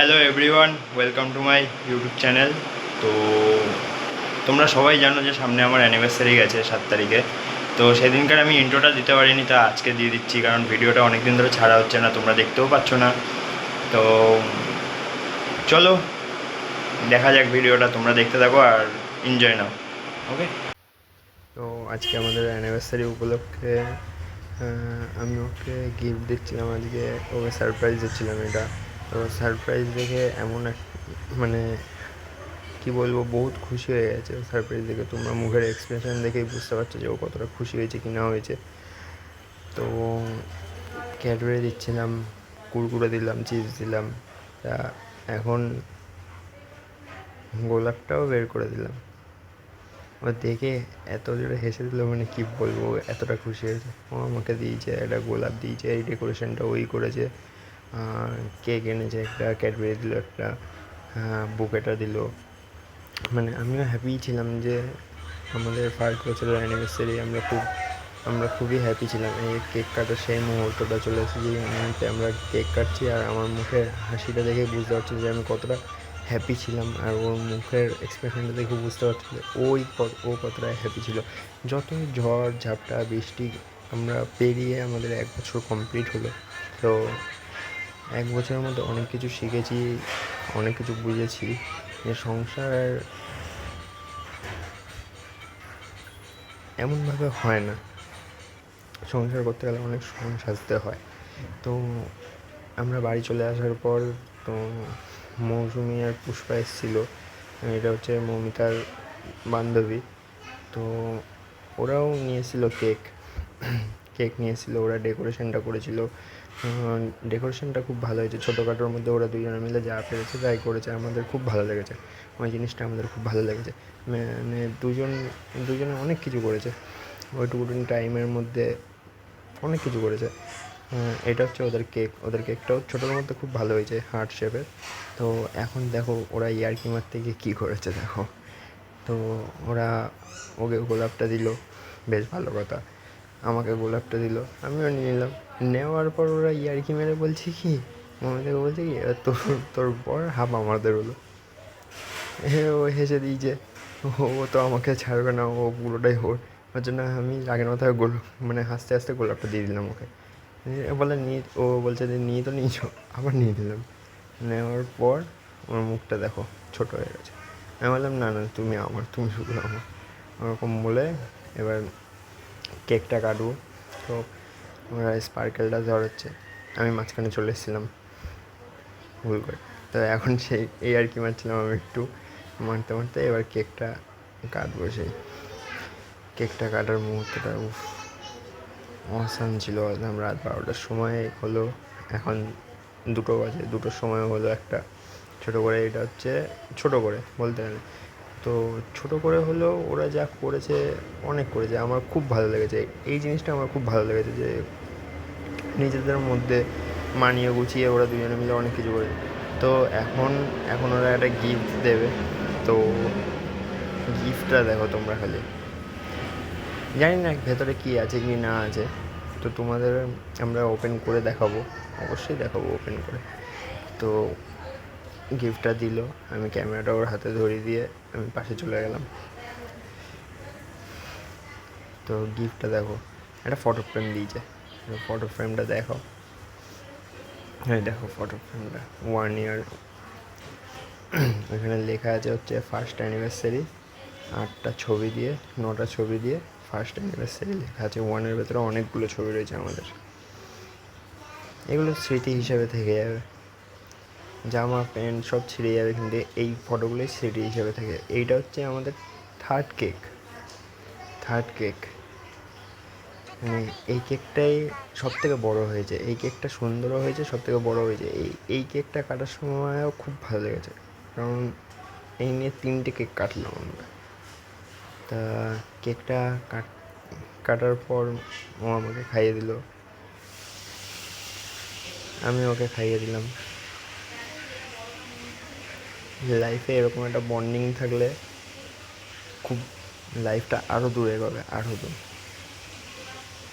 Hello everyone welcome to my YouTube channel তো তোমরা সবাই জানো যে সামনে আমার অ্যানিভার্সারি গেছে সাত তারিখে। তো সেদিনকার আমি ইন্ট্রোটা দিতে পারিনি তা আজকে দিয়ে দিচ্ছি কারণ ভিডিওটা অনেক দিন ধরে ছাড়া হচ্ছে না তোমরা দেখতেও পাচ্ছ না। তো চলো দেখা যাক ভিডিওটা তোমরা দেখতে থাকো আর এনজয় নাও। ওকে তো আজকে আমাদের অ্যানিভার্সারি উপলক্ষে আমি ওকে গিফট দিচ্ছিলাম আজকে ওকে সারপ্রাইজ দিচ্ছিলাম এটা। তো সারপ্রাইজ দেখে এমন এক মানে কি বলব, বহুত খুশি হয়ে গেছে। সারপ্রাইজ দেখে তোমরা মুখের এক্সপ্রেশন দেখেই বুঝতে পারছ যে ও কতটা খুশি হয়েছে, কি না হয়েছে। তো ক্যাডবেরি দিচ্ছিলাম, কুরকুরে দিলাম চিপস দিলাম। তা এখন গোলাপটাও বের করে দিলাম। ও দেখে এত জোরে হেসে দিল মানে কি বলব, এতটা খুশি হয়েছে। ও আমাকে দিয়েছে, একটা গোলাপ দিয়েছে, এই ডেকোরেশনটা ওই করেছে। কেক এনেছে একটা ক্যাডবেরি দিল, একটা বুকেটা দিল। মানে আমিও হ্যাপি ছিলাম যে আমাদের ফার্স্ট বছরের অ্যানিভার্সারি আমরা খুব, আমরা খুবই হ্যাপি ছিলাম। এই কেক কাটার সেই মুহূর্তটা চলে এসেছে যে মুহূর্তে আমরা কেক কাটছি আর আমার মুখের হাসিটা দেখে বুঝতে পারছি যে আমি কতটা হ্যাপি ছিলাম আর ওর মুখের এক্সপ্রেশনটা দেখে বুঝতে পারছি যে ওই ও কতটা হ্যাপি ছিল। যতই ঝড়, ঝাপটা, বৃষ্টি আমরা পেরিয়ে আমাদের এক বছর কমপ্লিট হলো। তো এক বছরের মধ্যে অনেক কিছু শিখেছি, অনেক কিছু বুঝেছি। যে সংসার এমনভাবে হয় না। সংসার করতে গেলে অনেক সময় সাজতে হয়। তো আমরা বাড়ি চলে আসার পর তো মৌসুমি আর পুষ্পা এসেছিল। এটা হচ্ছে মৌমিতার বান্ধবী। তো ওরাও নিয়েছিল কেক। কেক নিয়েছিল, ওরা ডেকোরেশনটা করেছিল। ডেকোরেশনটা খুব ভালো হয়েছে। ছোটোখাটোর মধ্যে ওরা দুজনে মিলে যা পেরেছে, তাই করেছে। আমাদের খুব ভালো লেগেছে। ওই জিনিসটা আমাদের খুব ভালো লেগেছে। মানে দুজন, দুজনে অনেক কিছু করেছে। ওইটুকু টাইমের মধ্যে অনেক কিছু করেছে। এটা হচ্ছে ওদের কেক ওদের কেকটাও ছোটোর মধ্যে খুব ভালো হয়েছে হার্ট শেপের তো এখন দেখো ওরা ইয়ার্কি মারতে গিয়ে কী করেছে, দেখো। তো ওরা ওকে গোলাপটা দিল। বেশ ভালো কথা। আমাকে গোলাপটা দিল, আমিও নিয়ে নিলাম। নেওয়ার পর ওরা ইয়ার্কি মেরে বলছে কি, মমিতাকে বলছে কি "এবার তোর তোর পর হাফ আমাদের হলো এ, ও হেসে দিয়েছে ও তো আমাকে ছাড়বে না, ও পুরোটাই ওর ওর জন্য আমি রাগের মাথায় গোল মানে হাসতে হাসতে গোলাপটা দিয়ে দিলাম ওকে। বলে নিয়ে ও বলছে যে, নিয়ে তো নিয়েছো আবার নিয়ে দিলাম নেওয়ার পর ওর মুখটা দেখো, ছোট হয়ে গেছে। আমি বললাম, না না, তুমি আমার, তুমি শুধু আমার। ওরকম বলে এবার কেকটা কাটবো। তো আমরা স্পার্কেলটা ধরাচ্ছে আমি মাঝখানে চলে এসেছিলাম। ভুল করে। তো এখন সেই, এই আর কি মারছিলাম আমি একটু মারতে মারতে। এবার কেকটা কাটবো সেই। কেকটা কাটার মুহূর্তটা, উফ অসাম ছিল। একদম রাত বারোটার সময় হলো। এখন দুটো বাজে। দুটোর সময় হলো একটা। ছোটো করে, এটা হচ্ছে ছোটো করে বলতে গেলে। তো ছোটো করে হলেও ওরা যা করেছে, অনেক করেছে। আমার খুব ভালো লেগেছে। এই জিনিসটা আমার খুব ভালো লেগেছে যে, নিজেদের মধ্যে মানিয়ে গুছিয়ে ওরা দুজনে মিলে অনেক কিছু করেছে তো এখন এখন ওরা একটা গিফট দেবে। তো গিফটটা দেখো তোমরা খালি। জানি না ভেতরে কী আছে কি না আছে। তো তোমাদের আমরা ওপেন করে দেখাবো। অবশ্যই দেখাবো ওপেন করে। তো গিফটটা দিল, আমি ক্যামেরাটা ওর হাতে ধরিয়ে দিয়ে আমি পাশে চলে গেলাম। তো গিফটটা দেখো, একটা ফটো ফ্রেম দিয়েছে। ফটো ফ্রেমটা দেখো। হ্যাঁ দেখো ফটো ফ্রেমটা ওয়ান ইয়ার ওখানে লেখা আছে হচ্ছে ফার্স্ট অ্যানিভার্সারি আটটা ছবি দিয়ে, নটা ছবি দিয়ে ফার্স্ট অ্যানিভার্সারি লেখা আছে। ওয়ানের ভেতরে অনেকগুলো ছবি রয়েছে আমাদের। এগুলো স্মৃতি হিসাবে থেকে যাবে। জামা, প্যান্ট সব ছিঁড়ে যাবে কিন্তু এই ফটোগুলোই স্মৃতি হিসাবে থাকে। এইটা হচ্ছে আমাদের থার্ড কেক থার্ড কেক মানে এই কেকটাই সব থেকে বড়ো হয়েছে। এই কেকটা সুন্দরও হয়েছে সব থেকে বড়ো হয়েছে। এই এই কেকটা কাটার সময়ও খুব ভালো লেগেছে। কারণ এই নিয়ে তিনটে কেক কাটলাম আমরা। তা কেকটা কাট, কাটার পর ও আমাকে খাইয়ে দিল। আমি ওকে খাইয়ে দিলাম। লাইফে এরকম একটা বন্ডিং থাকলে খুব লাইফটা আরও দূরে এগোবে আরও দূর।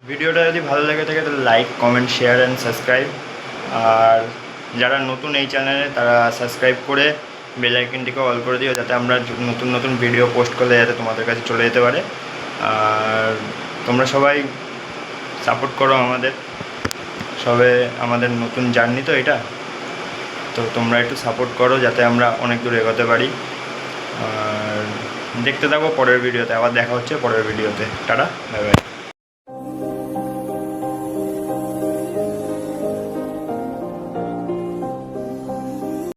ভিডিওটা যদি ভালো লেগে থাকে, তাহলে like comment share and subscribe আর যারা নতুন এই চ্যানেলে তারা সাবস্ক্রাইব করে বেল আইকনটিকে অল করে দিও, যাতে আমরা নতুন নতুন ভিডিও পোস্ট করলে যাতে তোমাদের কাছে চলে যেতে পারে। আর তোমরা সবাই সাপোর্ট করো আমাদের। সবে আমাদের নতুন জার্নি তো এটা। তো তোমরা একটু সাপোর্ট করো যাতে আমরা অনেক দূর এগোতে পারি। আর দেখতে থাকো পরের ভিডিওতে আবার দেখা হচ্ছে পরের ভিডিওতে টাটা বাই বাই